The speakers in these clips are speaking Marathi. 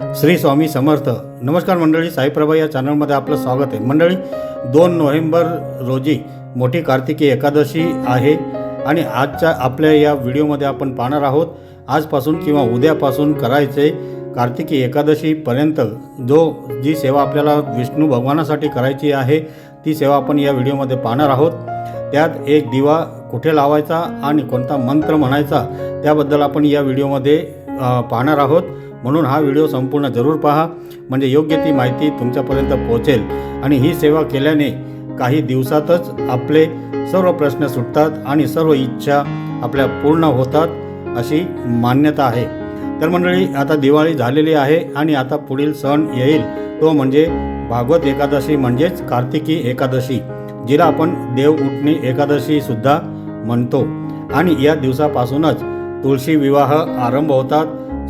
श्री स्वामी समर्थ. नमस्कार मंडळी साईप्रभा या चॅनलमध्ये आपलं स्वागत आहे. मंडळी दोन नोव्हेंबर रोजी मोठी कार्तिकी एकादशी आहे आणि आजच्या आपल्या या व्हिडिओमध्ये आपण पाहणार आहोत आजपासून किंवा उद्यापासून करायचे कार्तिकी एकादशीपर्यंत. जो जी सेवा आपल्याला विष्णू भगवानासाठी करायची आहे ती सेवा आपण या व्हिडिओमध्ये पाहणार आहोत. त्यात एक दिवा कुठे लावायचा आणि कोणता मंत्र म्हणायचा त्याबद्दल आपण या व्हिडिओमध्ये पाहणार आहोत. म्हणून हा व्हिडिओ संपूर्ण जरूर पहा. म्हणजे योग्य ती माहिती तुमच्यापर्यंत पोहोचेल. आणि ही सेवा केल्याने काही दिवसातच आपले सर्व प्रश्न सुटतात आणि सर्व इच्छा आपल्या पूर्ण होतात अशी मान्यता आहे. तर मंडळी आता दिवाळी झालेली आहे आणि आता पुढील सण येईल. तो म्हणजे भागवत एकादशी म्हणजेच कार्तिकी एकादशी जिला आपण देव उठणी एकादशी सुद्धा म्हणतो. आणि या दिवसापासूनच तुळशी विवाह आरंभ होतात.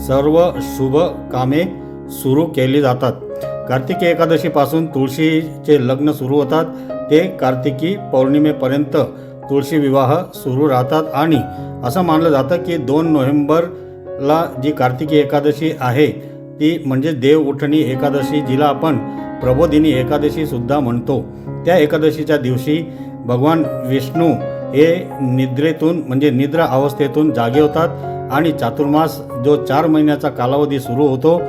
सर्व शुभ कामे सुरू केली जातात. कार्तिकी एकादशीपासून तुळशीचे लग्न सुरू होतात. ते कार्तिकी पौर्णिमेपर्यंत तुळशी विवाह सुरू राहतात आणि असं मानलं जातं की दोन नोव्हेंबरला जी कार्तिकी एकादशी आहे ती म्हणजे देव उठणी एकादशी जिला आपण प्रबोधिनी एकादशीसुद्धा म्हणतो. त्या एकादशीच्या दिवशी भगवान विष्णू हे निद्रेतून म्हणजे निद्रा अवस्थेतून जागे होतात. आणि चातुर्मास जो चार महिन्याचा कालावधी सुरू होतो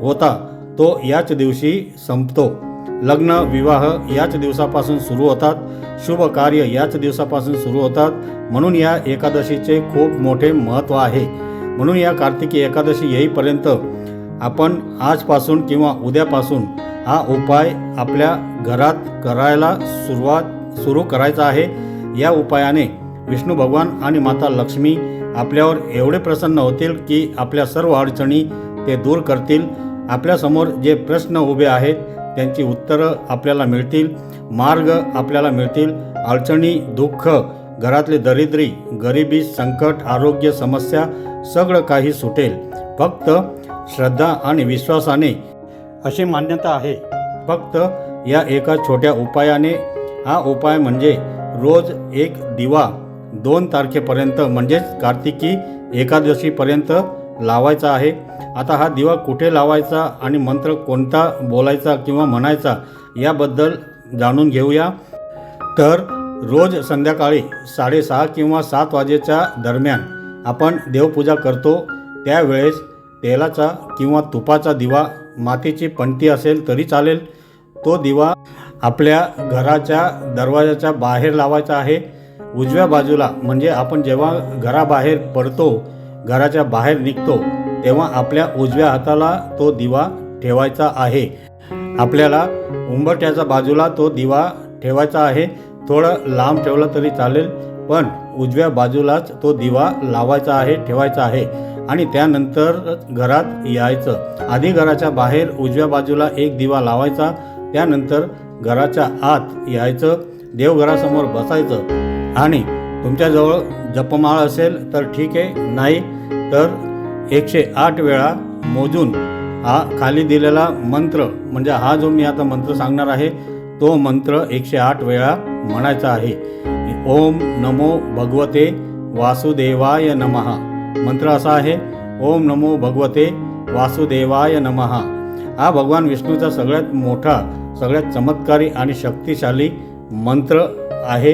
होता तो याच दिवशी संपतो. लग्न विवाह याच दिवसापासून सुरू होतात. शुभ कार्य याच दिवसापासून सुरू होतात. म्हणून या एकादशीचे खूप मोठे महत्त्व आहे. म्हणून या कार्तिकी एकादशी येईपर्यंत आपण आजपासून किंवा उद्यापासून हा उपाय आपल्या घरात करायला सुरुवात सुरू करायचा आहे. या उपायाने विष्णू भगवान आणि माता लक्ष्मी आपल्यावर एवढे प्रसन्न होतील की आपल्या सर्व अडचणी ते दूर करतील. आपल्यासमोर जे प्रश्न उभे आहेत त्यांची उत्तरं आपल्याला मिळतील मार्ग आपल्याला मिळतील. अडचणी दुःख घरातली दरिद्री गरिबी संकट आरोग्य समस्या सगळं काही सुटेल. फक्त श्रद्धा आणि विश्वासाने अशी मान्यता आहे. फक्त या एका छोट्या उपायाने. हा उपाय म्हणजे रोज एक दिवा. दोन तारखेपर्यंत म्हणजेच कार्तिकी एकादशीपर्यंत लावायचा आहे. आता हा दिवा कुठे लावायचा आणि मंत्र कोणता बोलायचा किंवा म्हणायचा याबद्दल जाणून घेऊया. तर रोज संध्याकाळी साडेसहा किंवा सात वाजेच्या दरम्यान आपण देवपूजा करतो. त्यावेळेस तेलाचा किंवा तुपाचा दिवा मातीची पणती असेल तरी चालेल. तो दिवा आपल्या घराच्या दरवाजाच्या बाहेर लावायचा आहे. उजव्या बाजूला म्हणजे आपण जेव्हा घराबाहेर पडतो घराच्या बाहेर निघतो तेव्हा आपल्या उजव्या हाताला तो दिवा ठेवायचा आहे. आपल्याला उंबरट्याच्या बाजूला तो दिवा ठेवायचा आहे. थोडं लांब ठेवलं तरी चालेल पण उजव्या बाजूलाच तो दिवा लावायचा आहे ठेवायचा आहे. आणि त्यानंतर घरात यायचं. आधी घराच्या बाहेर उजव्या बाजूला एक दिवा लावायचा त्यानंतर घराच्या आत यायचं देवघरासमोर बसायचं. आणि तुमच्याजवळ जपमाळ असेल तर ठीक आहे. नाही तर एकशे आठ वेळा मोजून हा खाली दिलेला मंत्र म्हणजे हा जो मी आता मंत्र सांगणार आहे तो मंत्र एकशे आठ वेळा म्हणायचा आहे. ओम नमो भगवते वासुदेवाय नमः. मंत्र असा आहे ओम नमो भगवते वासुदेवाय नमः. हा भगवान विष्णूचा सगळ्यात मोठा सगळ्यात चमत्कारी आणि शक्तिशाली मंत्र आहे.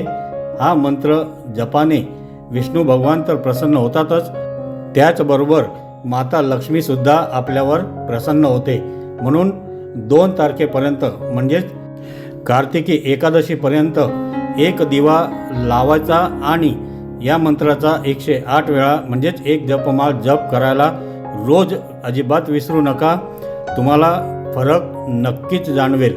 हा मंत्र जपाने विष्णू भगवान तर प्रसन्न होतातच. त्याचबरोबर माता लक्ष्मीसुद्धा आपल्यावर प्रसन्न होते. म्हणून दोन तारखेपर्यंत म्हणजेच कार्तिकी एकादशीपर्यंत एक दिवा लावायचा आणि या मंत्राचा एकशे आठ वेळा म्हणजेच एक जपमाळ जप करायला रोज अजिबात विसरू नका. तुम्हाला फरक नक्कीच जाणवेल.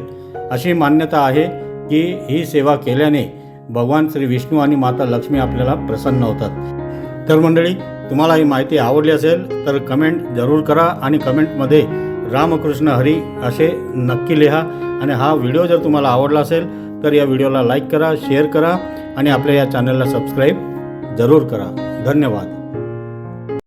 अशी मान्यता आहे की ही सेवा केल्याने भगवान श्री विष्णू आणि माता लक्ष्मी आपल्याला प्रसन्न होतात. तर मंडळी तुम्हाला ही माहिती आवडली असेल तर कमेंट जरूर करा आणि कमेंटमध्ये रामकृष्ण हरी असे नक्की लिहा. आणि हा व्हिडिओ जर तुम्हाला आवडला असेल तर या व्हिडिओला लाईक करा शेअर करा आणि आपल्या या चॅनलला सबस्क्राईब जरूर करा. धन्यवाद.